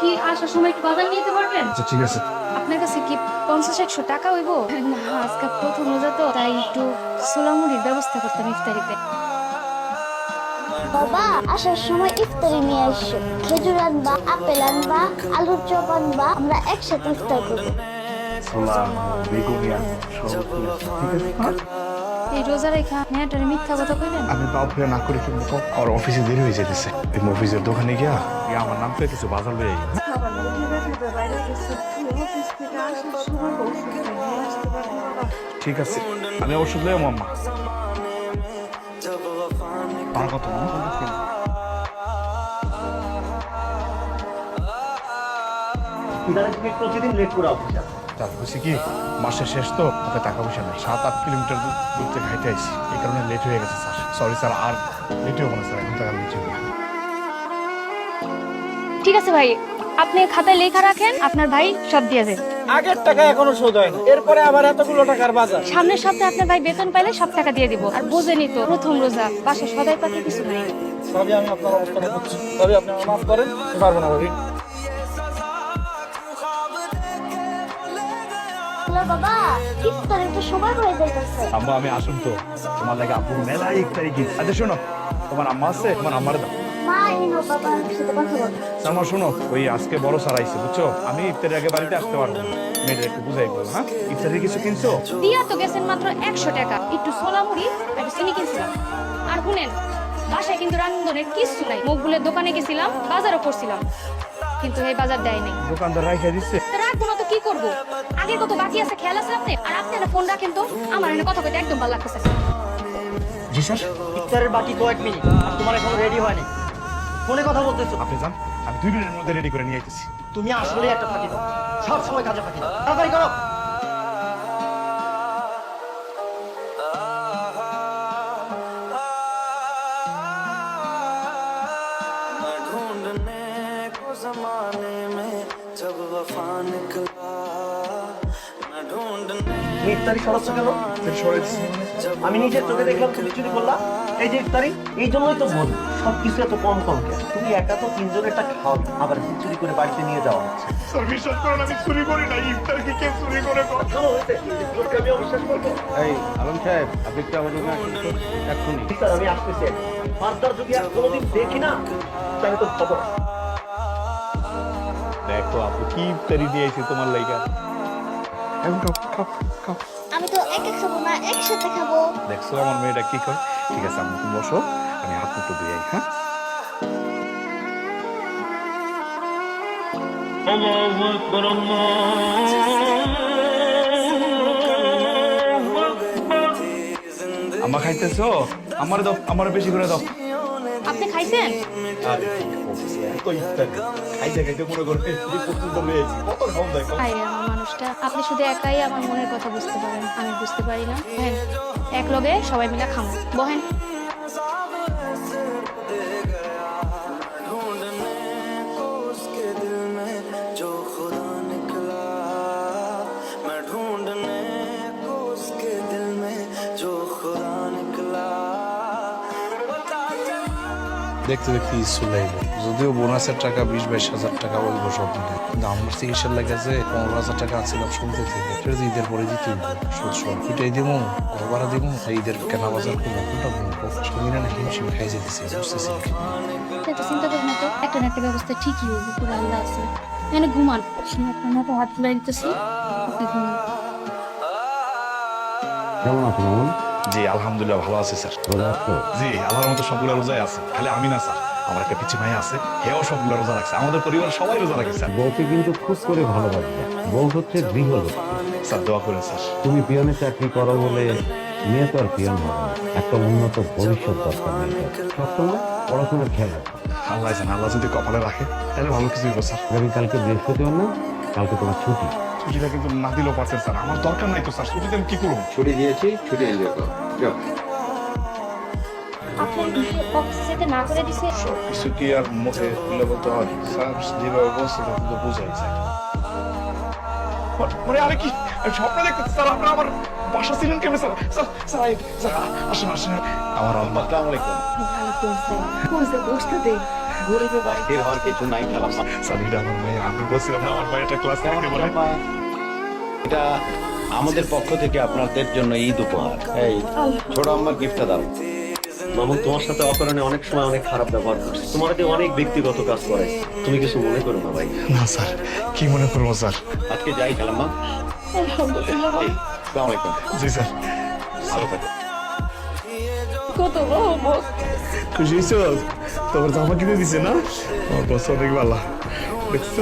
কি আসার সময় একটু বাজার নিতে পারবেন? আচ্ছা ঠিক আছে। আপনার কাছে কি পঞ্চাশ একশো টাকা হইব? না আজকে প্রথম রোজা তো তাই একটু সোলামুড়ির ব্যবস্থা করতাম ইফতারিতে। বাবা আসার সময় ইফতারি নিয়ে আসছো খেজুর আনবা আপেল আনবা আলুর চপ আনবা আমরা একসাথে ইফতার করব? এই রোজা রেখা মেয়েটারে মিথ্যা কথা কইবেন আমি বাপ না করে কিন্তু আমার অফিসে দেরি হয়ে যেতেছে তুমি অফিসের দোকানে গিয়া আমার নাম পেয়ে কিছু বাজার লয়ে হ্যাঁ? ঠিক আছে আমি ওষুধ লয়ে মাম্মা আমার কথা মাম্মা ইদারে তুমি প্রতিদিন লেট করে অফিস তার হচ্ছে কি মাসের শেষ তো ওকে টাকা পয়সা নেই। সাত আট কিলোমিটার দূর থেকে হাইটে আইসি এই কারণে লেট হয়ে গেছে স্যার। সরি স্যার আর লেট হবে না স্যার এখন টাকা লেট না। ঠিক আছে ভাই আপনি খাতায় লেখা রাখেন আপনার ভাই সব দিয়ে দেন আগের টাকা এখনও শোধ হয়নি এরপরে আবার এতগুলো টাকার বাজার। সামনের সপ্তাহে আপনার ভাই বেতন পাইলে সব টাকা দিয়ে দিব। আর বোঝেনি তো প্রথম রোজা বাসা সদাই পাখি কিছু নাই। তবে আমি আপনার অবস্থাটা বুঝছি। তবে আপনি আমার মাফ করেন আমি পারব না ভাবি। বাবা ইফতারের তো সময় হয়ে যাইতেছে। আম্মা আমি আসুন তো। তোমার লাগে আপু মেলা এক তারিখে আচ্ছা শোনো তোমার আম্মা আছে তোমার আম্মার দাও। আমার শোনো ওই আজকে বড় স্যার আইছে বুঝছ? আমি ইফতারের আগে বাড়িতে আসতে পারব না। মেয়েদের একটু বুঝাই বলো হ্যাঁ? ইফতারের কিছু কিনছো? দিয়া তো গেছেন মাত্র একশো টাকা। একটু সোলা মুড়ি একটু চিনি কিনছিলাম। আর শুনেন বাসায় কিন্তু রান্ধনের কিছু নাই। মকবুলের দোকানে গেছিলাম বাজারও করছিলাম। কিন্তু এই বাজার দেয় নাই। দোকানদার রাইখা দিচ্ছে রাখব না তো কি করব? আগে কত বাকি আছে খেয়াল আছে আপনি? আর আপনি একটা ফোন রাখেন তো। আমার এনে কথা কইতে একদম ভালো লাগতেছে জি স্যার ইফতারের বাকি কয়েক মিনিট। তোমার এখন রেডি হয়নি ফোনে কথা বলতেছো আপনি যান আমি দুই মিনিটের মধ্যে রেডি করে নিয়ে আইতেছি তুমি আসলে একটা ফাঁকি দাও সব সময় কাজে ফাঁকি দাও তাড়াতাড়ি করো ढूंढने को जमाने में जब वफा निकला मैं ढूंढने তুমি ইফতারি সরাচ্ছ কেন? আমি নিজের চোখে দেখলাম তুমি চুরি করলা এই যে ইফতারি এই জন্যই তো বল সব কিছু এত কম কম কেন? তুমি একা তো তিনজনের একটা খাও আবার চুরি করে বাড়িতে নিয়ে যাওয়া হচ্ছে। স্যার বিশ্বাস করেন আমি চুরি করি না ইফতার কি কেউ চুরি করে? হয়েছে? আমি অবিশ্বাস করব। এই আলম সাহেব আপনি আমার জন্য এক্ষুনি। স্যার আমি আসতেছি। ফার্দার যদি আর কোনোদিন দেখি না তাহলে তো খবর। দেখো আপু কি ইফতারি দিয়েছি তোমার লাইগা? এখন খাও খাও খাও আমি তো এক এক খাব না একসাথে খাব। দেখছ আমার মেয়েটা কি করে ঠিক আছে আমি তুমি বসো আমি হাত মুখটা ধুয়ে আই, হ্যাঁ? আম্মা খাইতেছো? আমার দাও আমার বেশি করে দাও। আপনি খাইছেন? আরে খাইতে খাইতে মনে মানুষটা, আপনি শুধু একাই আমার মনের কথা বুঝতে পারেন, আমি বুঝতে পারি না। এক লগে সবাই মিলে খামো। বহেন। দেখতে দেখতে ইস্যু লাগবে যদিও বোনাসের টাকা বিশ বাইশ হাজার টাকা বলব সব মিলে কিন্তু আমার চিকিৎসার লেগেছে পনেরো হাজার টাকা ছিলাম শুনতে থেকে। সেটা তো ঈদের পরে হবে সুদ সব এটাই দিব ঘর ভাড়া দিব ঈদের কেনা বাজার করব। কোনটা না হিমশিম খাই যেতেছি বুঝতেছি। না। এত চিন্তা করবেন তো একটা না একটা ব্যবস্থা ঠিকই হবে পুরো আল্লাহ আছে। এখানে ঘুমান। আপনার মতো হাত ফুলাই দিতেছি আপনি ঘুমান। কেমন আছো মামুন জি আলহামদুলিল্লাহ ভালো আছে স্যার। জি আল্লাহর মতো সবগুলো রোজায় আছে। খালি আমি না স্যার। আমার একটা পিছু ভাই আছে হেও সবগুলো রোজা রাখছে। আমাদের পরিবার সবাই রোজা রাখে স্যার। বউকে কিন্তু খুব করে ভালোবাসবে। বউ হচ্ছে গৃহলোক স্যার দোয়া করেন স্যার। তুমি পিয়নের চাকরি করো বলে মেয়ে তো আর পিয়ন হবে না। একটা উন্নত ভবিষ্যৎ দরকার। সবসময় পড়াশোনার খেয়াল রাখো। আল্লাহ জানে আল্লাহ যদি কপালে রাখে তাহলে ভালো কিছু স্যার। আগামী কালকে বৃহস্পতিবার না কালকে তোমার ছুটি। ছুটিটা কিন্তু না দিলেও পারছেন স্যার। আমার দরকার নাই তো স্যার ছুটিতে আমি কি করব? ছুটি দিয়েছি ছুটি এনজয় করো। যাও। আপনি অফিসে যেতে না করে দিছে? কিছু কি আর মুখে তুলে বলতে হয়। স্যার যেভাবে বলছে তখন তো বোঝাই যায়। মানে আরে কি স্বপ্ন দেখতেছি স্যার আপনার আমার বাসা ছিলেন কেমন স্যার? স্যার স্যার এই, স্যার আসুন আসুন। আমার আম্মা আসসালামু আলাইকুম। হওয়ার কিছু নাই এটা আমার ভাই আমি বলছিলাম আমার ভাই একটা ক্লাস থাকতে বলে। এটা আমাদের পক্ষ থেকে আপনাদের জন্য ঈদ উপহার। এই ছোট আম্মার গিফটটা দাও। মামুন তোমার সাথে অকারণে অনেক সময় অনেক খারাপ ব্যবহার করছে। তোমার দিয়ে অনেক ব্যক্তিগত কাজ করে। তুমি কিছু মনে করো না ভাই। না স্যার। কি মনে করব স্যার? আজকে যাই খালাম্মা এই, আসসালামু আলাইকুম। জি স্যার। ভালো থাকো। কত রহমত খুশি হয়েছ? তোমার জামা কিনে দিছে না? আমার বস অনেক ভালো দেখছ?